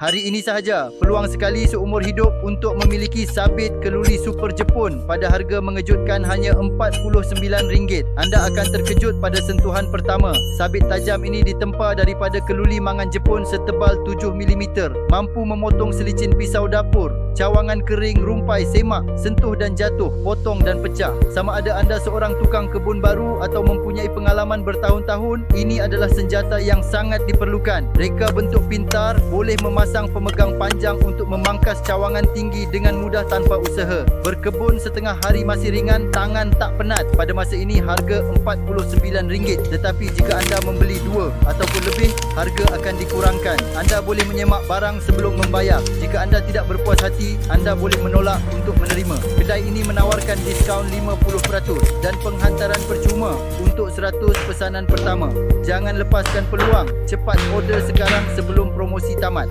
Hari ini sahaja, peluang sekali seumur hidup untuk memiliki sabit keluli super Jepun pada harga mengejutkan hanya RM49. Anda akan terkejut pada sentuhan pertama. Sabit tajam ini ditempa daripada keluli mangan Jepun setebal 7mm, mampu memotong selicin pisau dapur, cawangan kering, rumpai, semak, sentuh dan jatuh, potong dan pecah. Sama ada anda seorang tukang kebun baru atau mempunyai pengalaman bertahun-tahun, ini adalah senjata yang sangat diperlukan. Reka bentuk pintar boleh memasang pemegang panjang untuk memangkas cawangan tinggi dengan mudah tanpa usaha. Berkebun setengah hari masih ringan, tangan tak penat. Pada masa ini harga RM49. Tetapi jika anda membeli dua ataupun lebih, harga akan dikurangkan. Anda boleh menyemak barang sebelum membayar. Jika anda tidak berpuas hati, anda boleh menolak untuk menerima. Kedai ini menawarkan diskaun 50% dan penghantaran percuma untuk 100 pesanan pertama. Jangan lepaskan peluang. Cepat order sekarang sebelum promosi tamat.